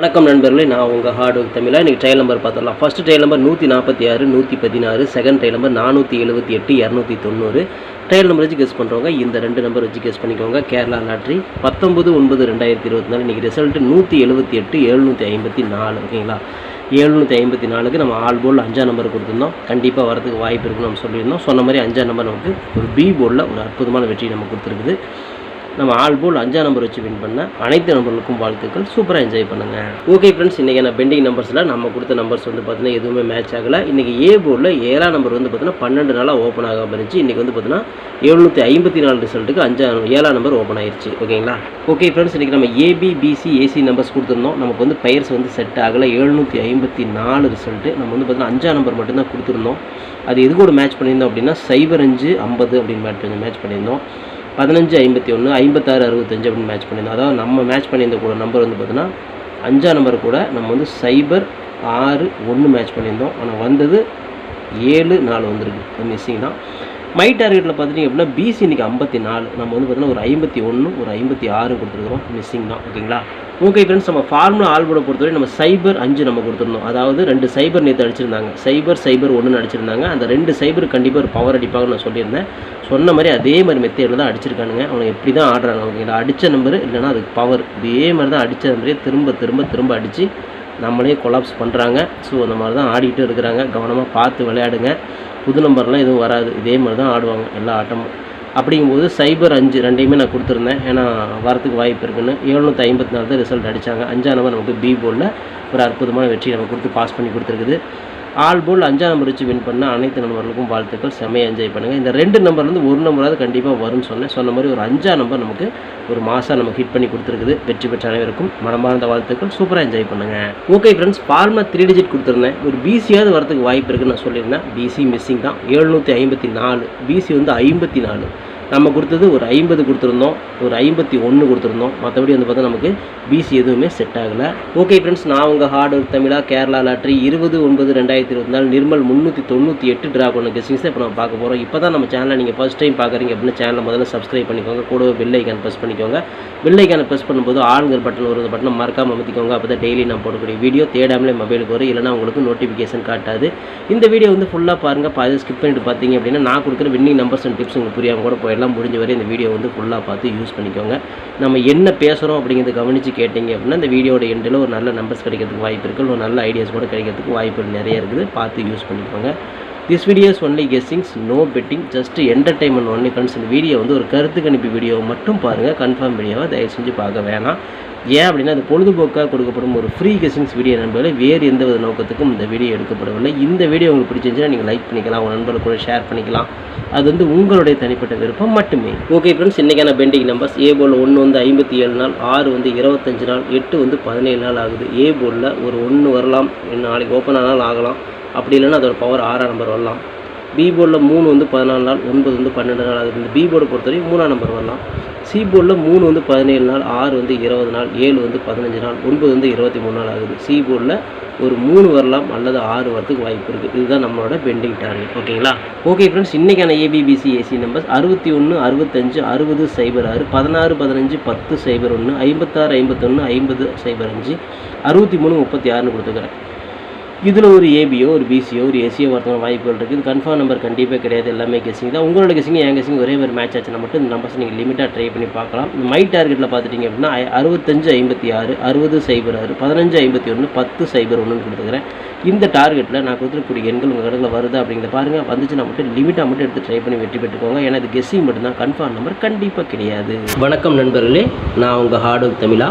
வணக்கம் நண்பர்களே நான் உங்கள் ஹார்ட் ஒர்க் தமிழாக இன்றைக்கி ட்ரையல் நம்பர் பார்த்துடலாம். ஃபஸ்ட்டு ட்ரையல் நம்பர் நூற்றி நாற்பத்தி ஆறு நூற்றி பதினாறு செகண்ட் ட்ரையல் நம்பர் நானூற்றி எழுபத்தி எட்டு இரநூத்தி தொண்ணூறு. ட்ரையல் நம்பர் வச்சு கெஸ் பண்ணுறவங்க இந்த ரெண்டு நம்பர் வச்சு கெஸ் பண்ணிக்கோங்க. கேரளா லாட்ரி பத்தொம்பது ஒன்பது ரெண்டாயிரத்தி இருபத்தி நாலு. இன்றைக்கி ரிசல்ட்டு நூற்றி எழுபத்தி எட்டு எழுநூற்றி ஐம்பத்தி நாலு. ஓகேங்களா? எழுநூற்றி ஐம்பத்தி நாலுக்கு நம்ம ஆல் போல் அஞ்சாம் நம்பர் கொடுத்துருந்தோம். கண்டிப்பாக வரதுக்கு வாய்ப்பு இருக்குன்னு நம்ம சொல்லியிருந்தோம். சொன்ன மாதிரி அஞ்சாம் நம்பர் நமக்கு ஒரு பி போர்டில் ஒரு அற்புதமான வெற்றி நம்ம கொடுத்துருக்குது. நம்ம ஆல் போல் அஞ்சாம் நம்பர் வச்சு வின் பண்ண அனைத்து நம்பர்களுக்கும் வாழ்த்துக்கள். சூப்பராக என்ஜாய் பண்ணுங்கள் ஓகே ஃப்ரெண்ட்ஸ் இன்றைக்கி நான் பெண்டிங் நம்பர்ஸில் நம்ம கொடுத்த நம்பர்ஸ் வந்து பார்த்தீங்கன்னா எதுவுமே மேட்ச் ஆகலை. இன்றைக்கி ஏ போர்டில் ஏழாம் நம்பர் வந்து பார்த்தீங்கன்னா பன்னெண்டு நாளாக ஓப்பன் ஆகாமல் இருந்துச்சு. இன்றைக்கி வந்து பார்த்தீங்கன்னா எழுநூற்றி ஐம்பத்தி நாலு ரிசல்ட்டுக்கு அஞ்சாம் ஏழாம் நம்பர் ஓப்பன் ஆயிடுச்சு ஓகேங்களா ஓகே ஃப்ரெண்ட்ஸ் இன்றைக்கி நம்ம ஏபிபிசி ஏசி நம்பர்ஸ் கொடுத்துருந்தோம். நமக்கு வந்து பயர்ஸ் வந்து செட் ஆகலை. எழுநூற்றி ஐம்பத்தி நாலு ரிசல்ட்டு நம்ம வந்து பார்த்தீங்கன்னா அஞ்சாம் நம்பர் மட்டும்தான் கொடுத்துருந்தோம். அது எது கூட மேட்ச் பண்ணியிருந்தோம் அப்படின்னா சைபர் அஞ்சு ஐம்பது அப்படின்னு மேட்ச் மேட்ச் பண்ணியிருந்தோம். பதினஞ்சு ஐம்பத்தி ஒன்று ஐம்பத்தாறு அறுபத்தஞ்சு அப்படின்னு மேட்ச் பண்ணியிருந்தோம். அதாவது நம்ம மேட்ச் பண்ணியிருந்த கூட நம்பர் வந்து பார்த்தீங்கன்னா அஞ்சா நம்பர் கூட நம்ம வந்து சைபர் ஆறு ஒன்று மேட்ச் பண்ணியிருந்தோம். ஆனால் வந்தது ஏழு நாலு வந்திருக்கு. மிஸ்ஸிங் தான். மை டார்கெட்டில் பார்த்துட்டிங்க அப்படின்னா பிசி இன்றைக்கி ஐம்பத்தி நாலு. நம்ம வந்து பார்த்தீங்கன்னா ஒரு ஐம்பத்தி ஒன்று ஒரு ஐம்பத்தி ஆறு கொடுத்துருக்குறோம். மிஸ்ஸிங் தான் ஓகேங்களா? ஓகே ஃப்ரெண்ட்ஸ் நம்ம ஃபார்முலா ஆல்போட பொறுத்தவரை நம்ம சைபர் அஞ்சு நம்ம கொடுத்துருந்தோம் அதாவது ரெண்டு சைபர் நேற்று அடிச்சிருந்தாங்க. சைபர் சைபர் ஒன்று அடிச்சிருந்தாங்க. அந்த ரெண்டு சைபர் கண்டிப்பாக ஒரு பவர் அடிப்பாங்கன்னு நான் சொல்லியிருந்தேன். சொன்ன மாதிரி அதே மாதிரி மெத்தேடில் தான் அடிச்சிருக்கானுங்க. அவங்க எப்படி தான் ஆடுறாங்க ஓகேங்களா? அடித்த நம்பர் இல்லைனா அதுக்கு பவர் இதே மாதிரி தான் அடித்த நம்பரே திரும்ப திரும்ப திரும்ப அடித்து நம்மளே கொலாப்ஸ் பண்ணுறாங்க ஸோ அந்த மாதிரி தான் ஆடிக்கிட்டு இருக்கிறாங்க. கவனமாக பார்த்து விளையாடுங்க. புது நம்பர்லாம் எதுவும் வராது. இதே மாதிரி தான் ஆடுவாங்க எல்லா ஆட்டமும். அப்படிங்கும்போது சைபர் அஞ்சு ரெண்டையுமே நான் கொடுத்துருந்தேன். ஏன்னா வரத்துக்கு வாய்ப்பு இருக்குன்னு. எழுநூற்றி ஐம்பத்தி நாலு தான் ரிசல்ட் அடித்தாங்க அஞ்சாம் நம்பர் நமக்கு பி போலில் ஒரு அற்புதமான வெற்றி நம்ம கொடுத்து பாஸ் பண்ணி கொடுத்துருக்குது. ஆல் போல் அஞ்சாம் நம்பர் வச்சு வின் பண்ண அனைத்து நம்பர்களுக்கும் வாழ்த்துக்கள். செம்மையாக என்ஜாய் பண்ணுங்கள் இந்த ரெண்டு நம்பர்லேருந்து ஒரு நம்பராவது கண்டிப்பாக வரும்னு சொன்னேன். சொன்ன மாதிரி ஒரு அஞ்சாம் நம்பர் நமக்கு ஒரு மாதம் நமக்கு ஹிட் பண்ணி கொடுத்துருக்குது. வெற்றி பெற்ற அனைவருக்கும் மனமார்ந்த வாழ்த்துக்கள். சூப்பராக என்ஜாய் பண்ணுங்கள் ஓகே ஃப்ரெண்ட்ஸ் ஃபார்மா த்ரீ டிஜிட் கொடுத்துருந்தேன். ஒரு பிசியாவது வரதுக்கு வாய்ப்பு இருக்குன்னு நான் சொல்லியிருந்தேன். பிசி மிஸ்ஸிங் தான். எழுநூற்றி ஐம்பத்தி நாலு. பிசி வந்து ஐம்பத்தி நாலு. நம்ம கொடுத்தது ஒரு ஐம்பது கொடுத்துருந்தோம் ஒரு ஐம்பத்தி ஒன்று கொடுத்துருந்தோம். மற்றபடி வந்து பார்த்தா நமக்கு பிசி எதுவுமே செட் ஆகலை. ஓகே ஃப்ரெண்ட்ஸ் நான் உங்கள் ஹார்ட் ஒர்க் தமிழாக கேரளா லாட்ரி இருபது ஒன்பது ரெண்டாயிரத்தி இருபத்தி நாலு நிர்மல் முந்நூற்றி தொண்ணூற்றி எட்டு ட்ரா பண்ண கெஸ்டிங்ஸ் இப்போ நம்ம பார்க்க போகிறோம் இப்போ தான் நம்ம சேனலை நீங்கள் ஃபஸ்ட் டைம் பார்க்குறீங்க அப்படின்னா சேனலை முதல்ல சப்ஸ்கிரைப் பண்ணிக்கோங்க. கூடவே பெல் ஐக்கான் ப்ரெஸ் பண்ணிக்கோங்க. பெல் ஐக்கானை ப்ரெஸ் பண்ணும்போது ஆளுங்கிற பட்டன் ஒரு பட்டனை மறக்காமல் அமைத்திக்கோங்க. அப்போ தான் டெய்லி நான் போடக்கூடிய வீடியோ தேடாமலே மொபைலுக்கு வரும். இல்லைனா உங்களுக்கு நோட்டிஃபிகேஷன் காட்டாது. இந்த வீடியோ வந்து ஃபுல்லாக பாருங்கள் பாதி ஸ்கிப் பண்ணிட்டு பார்த்தீங்க அப்படின்னா நான் கொடுக்குற வின்னிங் நம்பர்ஸ் அண்ட் டிப்ஸ் உங்களுக்கு புரியாமல் கூட போயிடும். எல்லாம் முடிஞ்ச வரை இந்த வீடியோ வந்து ஃபுல்லாக பார்த்து யூஸ் பண்ணிக்கோங்க. நம்ம என்ன பேசுகிறோம் அப்படிங்கிறத கவனித்து கேட்டிங்க அப்படின்னா இந்த வீடியோட எண்டில் ஒரு நல்ல நம்பர்ஸ் கிடைக்கிறதுக்கு வாய்ப்பு இருக்குது ஒரு நல்ல ஐடியாஸ் கூட கிடைக்கிறதுக்கு வாய்ப்புகள் நிறைய இருக்குது. பார்த்து யூஸ் பண்ணிக்கோங்க. This videos only guessings no betting just entertainment only friends இந்த வீடியோ வந்து ஒரு கருத்து கணிப்பு வீடியோவை மட்டும் பாருங்கள் கன்ஃபார்ம் வீடியோவை தயவு செஞ்சு பார்க்க வேணாம். ஏன் அப்படின்னா அது பொழுதுபோக்காக கொடுக்கப்படும் ஒரு ஃப்ரீ கெஸ்டிங்ஸ் வீடியோ நண்பர்களே. வேறு எந்த வித நோக்கத்துக்கும் இந்த வீடியோ எடுக்கப்படவில்லை. இந்த வீடியோ உங்களுக்கு பிடிச்சிருந்துச்சுன்னா நீங்கள் லைக் பண்ணிக்கலாம். உங்கள் நண்பர்கள் கூட ஷேர் பண்ணிக்கலாம். அது வந்து உங்களுடைய தனிப்பட்ட விருப்பம் மட்டுமே. ஓகே ஃப்ரெண்ட்ஸ் இன்றைக்கான பெண்டிங் நம்பர்ஸ் ஏ போலில் ஒன்று வந்து ஐம்பத்தி ஏழு நாள் ஆறு வந்து இருபத்தஞ்சு நாள் எட்டு வந்து பதினேழு நாள் ஆகுது. ஏ போலில் ஒரு ஒன்று வரலாம். நாளைக்கு ஓப்பன் ஆனால் ஆகலாம். அப்படி இல்லைன்னா அதோட பவர் ஆறாம் நம்பர் வரலாம். பி போர்டில் மூணு வந்து பதினாலு நாள் ஒன்பது வந்து பன்னெண்டு நாள் ஆகுது. இந்த பி போர்டை பொறுத்தவரைக்கும் மூணாம் நம்பர் வரலாம். சி போர்டில் மூணு வந்து பதினேழு நாள் ஆறு வந்து இருபது நாள் ஏழு வந்து பதினஞ்சு நாள் ஒன்பது வந்து இருபத்தி மூணு நாள் ஆகுது. சி போர்டில் ஒரு மூணு வரலாம் அல்லது ஆறு வரத்துக்கு வாய்ப்பு இருக்குது இதுதான் நம்மளோட பெண்டிங் டார்கெட். ஓகேங்களா? ஓகே ஃப்ரெண்ட்ஸ் இன்றைக்கான ஏபிபிசி ஏசி நம்பர்ஸ் அறுபத்தி ஒன்று அறுபத்தஞ்சு அறுபது சைபர் ஆறு பதினாறு பதினஞ்சு பத்து சைபர் ஒன்று ஐம்பத்தாறு ஐம்பத்தொன்று ஐம்பது சைபர் அஞ்சு அறுபத்தி மூணு முப்பத்தி ஆறுன்னு கொடுத்துக்கிறேன் இதில் ஒரு ஏபியோ ஒரு பிசியோ ஒரு எஸ்சியோ வரதுக்கான வாய்ப்புகள் இருக்குது இது கன்ஃபார்ம் நம்பர் கண்டிப்பாக கிடையாது எல்லாமே கெஸிங் தான் உங்களோட கெஸிங் என் கெஸிங் ஒரே ஒரு மேட்ச் ஆச்சுன்னா மட்டும் இந்த நம்பர்ஸ் நீங்கள் லிமிட்டாக ட்ரை பண்ணி பார்க்கலாம். மை டார்கெட்டில் பார்த்துட்டிங்க அப்படின்னா அறுபத்தஞ்சு ஐம்பத்தி ஆறு அறுபது சைபர் ஆறு பதினஞ்சு ஐம்பத்தி ஒன்று பத்து சைபர் ஒன்றுன்னு கொடுத்துக்கிறேன் இந்த டார்கெட்டில் நான் கொடுத்துருக்கூடிய எண்கள் உங்கள் கடலில் வருதா அப்படிங்கிறத பாருங்கள் வந்துச்சுன்னா மட்டும் லிமிட்டாக மட்டும் எடுத்து ட்ரை பண்ணி வெற்றி பெற்றுக்கோங்க. ஏன்னா இது கெஸ்ஸிங் மட்டும்தான் கன்ஃபார்ம் நம்பர் கண்டிப்பாக கிடையாது. வணக்கம் நண்பர்களே நான் உங்கள் ஹார்ட் ஒர்க் தமிழா.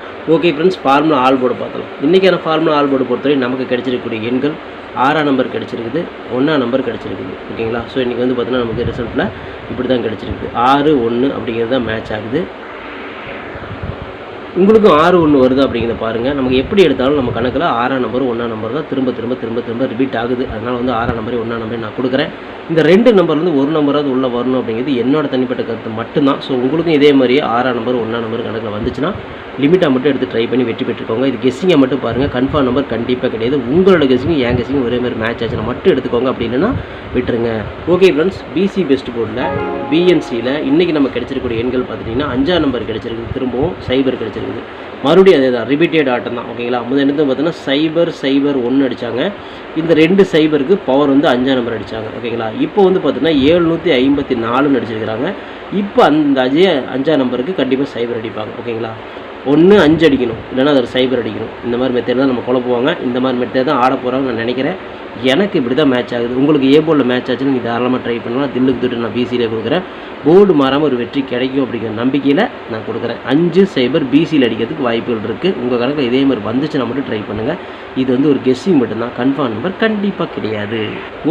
Okay friends formula all board பார்த்தலாம் இன்றைக்கான ஃபார்முலா ஆல் போர்டு பொறுத்தவரை நமக்கு கிடைச்சிருக்கக்கூடிய எண்கள் ஆறாம் நம்பர் கிடச்சிருக்குது ஒன்றாம் நம்பர் கிடச்சிருக்குது. ஓகேங்களா? ஸோ இன்றைக்கி வந்து பார்த்திங்கன்னா நமக்கு ரிசல்ட்டில் இப்படி தான் கிடச்சிருக்குது. ஆறு ஒன்று அப்படிங்கிறது தான் மேட்ச் ஆகுது. உங்களுக்கும் ஆறு ஒன்று வருது அப்படிங்கிறத பாருங்கள் நமக்கு எப்படி எடுத்தாலும் நம்ம கணக்கில் ஆறாம் நம்பர் ஒன்றாம் நம்பர் தான் திரும்ப திரும்ப திரும்ப திரும்ப ரிப்பீட் ஆகுது. அதனால் வந்து ஆறாம் நம்பர் ஒன்றாம் நம்பர் நான் கொடுக்குறேன். இந்த ரெண்டு நம்பர்லேருந்து ஒரு நம்பராவது உள்ளே வரணும் அப்படிங்கிறது என்னோட தனிப்பட்ட கருத்து மட்டும்தான். ஸோ உங்களுக்கும் இதே மாதிரியே ஆறாம் நம்பர் ஒன்றாம் நம்பர் கணக்கில் வந்துச்சுன்னா லிமிட்டாக மட்டும் எடுத்து ட்ரை பண்ணி வெற்றி பெற்றுக்கோங்க. இது கெஸ்ஸிங்கை மட்டும் பாருங்கள் கன்ஃபார்ம் நம்பர் கண்டிப்பாக கிடையாது. உங்களோட கெஸ்ஸிங்கும் என் கெஸ்ஸிங்கும் ஒரே மாதிரி மேட்ச் ஆச்சுன்னா மட்டும் எடுத்துக்கோங்க அப்படி இல்லைன்னா விட்டுருங்க ஓகே ஃப்ரெண்ட்ஸ் பிசி பெஸ்ட் போர்டில் பிஎன்சியில் இன்றைக்கி நம்ம கிடைச்சிருக்கக்கூடிய எண்கள் பார்த்துட்டிங்கன்னா அஞ்சாம் நம்பர் கிடச்சிருக்கு திரும்பவும் சைபர் கிடைச்சிருக்குது மறுபடியும் அதே தான் ரிபீட்டட் ஆட்டம் தான். ஓகேங்களா முதல் என்னது பார்த்தீங்கன்னா சைபர் சைபர் ஒன்று அடித்தாங்க இந்த ரெண்டு சைபருக்கு பவர் வந்து அஞ்சாம் நம்பர் அடித்தாங்க ஓகேங்களா இப்போ வந்து பார்த்தீங்கன்னா ஏழ்நூற்றி ஐம்பத்தி நாலுன்னு அடிச்சிருக்கிறாங்க. இப்போ அந்த அஜய அஞ்சாம் நம்பருக்கு கண்டிப்பாக சைபர் அடிப்பாங்க. ஓகேங்களா ஒன்று அஞ்சு அடிக்கணும். இல்லைன்னா ஒரு சைபர் அடிக்கணும். இந்த மாதிரி மெத்தேட் தான் நம்ம குழப்புவாங்க இந்த மாதிரி மெத்தேட் தான் ஆட போகிறாங்க நான் நினைக்கிறேன். எனக்கு இப்படி தான் மேட்ச் ஆகுது. உங்களுக்கு ஏ போர்டில் மேட்ச் ஆச்சுன்னு நீங்கள் தாராளமாக ட்ரை பண்ணலாம். தில்லுக்கு தொட்டு நான் பிசியில் கொடுக்குறேன். போர்டு மாறாமல் ஒரு வெற்றி கிடைக்கும் அப்படிங்கிற நம்பிக்கையில் நான் கொடுக்குறேன். அஞ்சு சைபர் பிசியில் அடிக்கிறதுக்கு வாய்ப்புகள் இருக்குது உங்கள் கணக்கில் இதே மாதிரி வந்துச்சுன்னா மட்டும் ட்ரை பண்ணுங்கள் இது வந்து ஒரு கெஸ்ஸிங் மட்டும்தான். கன்ஃபார்ம் நம்பர் கண்டிப்பாக கிடையாது.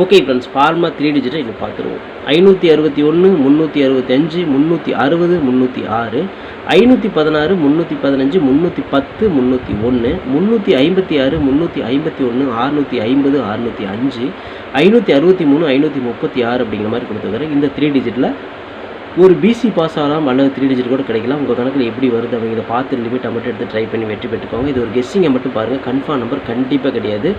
ஓகே ஃப்ரெண்ட்ஸ் ஃபார்மா த்ரீ டிஜிட்டை இன்னும் பார்த்துருவோம் ஐநூற்றி அறுபத்தி ஒன்று முந்நூற்றி அறுபத்தஞ்சு முந்நூற்றி அறுபது முந்நூற்றி ஆறு ஐநூற்றி பதினாறு முந்நூற்றி பதினஞ்சு முந்நூற்றி பத்து முந்நூற்றி ஒன்று முந்நூற்றி ஐம்பத்தி ஆறு முந்நூற்றி ஐம்பத்தி ஒன்று அறுநூற்றி ஐம்பது அறுநூற்றி அஞ்சு ஐநூற்றி அறுபத்தி மூணு ஐநூற்றி முப்பத்தி ஆறு அப்படிங்கிற மாதிரி கொடுத்துருக்குறேன். இந்த த்ரீ டிஜிட்டில் ஒரு பிசி பாஸ் ஆகலாம் அல்லது த்ரீ டிஜிட் கூட கிடைக்கலாம். உங்கள் கணக்கில் எப்படி வருது அப்படிங்கிறத பார்த்து லிமிட்டை மட்டும் எடுத்து ட்ரை பண்ணி வெற்றி பெற்றுக்கோங்க. இது ஒரு கெஸ்ஸிங்கை மட்டும் பாருங்கள் கன்ஃபார்ம் நம்பர் கண்டிப்பாக கிடையாது.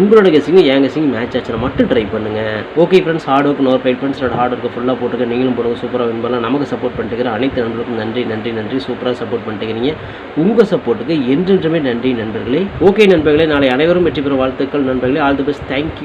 உங்களோட கெஸ்ஸிங்கும் என் கெஸ்ஸிங் மேட்ச் ஆச்சுன்னா மட்டும் ட்ரை பண்ணுங்கள் okay friends hard work nor fight ஃப்ரெண்ட்ஸோட ஹார்ட் ஒர்க்கு ஃபுல்லாக போட்டுக்க நீங்களும் போடுங்க. சூப்பராக வின் பண்ணலாம். நமக்கு சப்போர்ட் பண்ணிட்டு அனைத்து நண்பர்களுக்கும் நன்றி நன்றி நன்றி. சூப்பராக சப்போர்ட் பண்ணிட்டுக்கிறீங்க உங்கள் சப்போர்ட்டுக்கு என்றென்றுமே நன்றி நண்பர்களே. ஓகே நண்பர்களே நாளை அனைவரும் வெற்றி பெறும் வாழ்த்துக்கள் நண்பர்களே. All the best thank you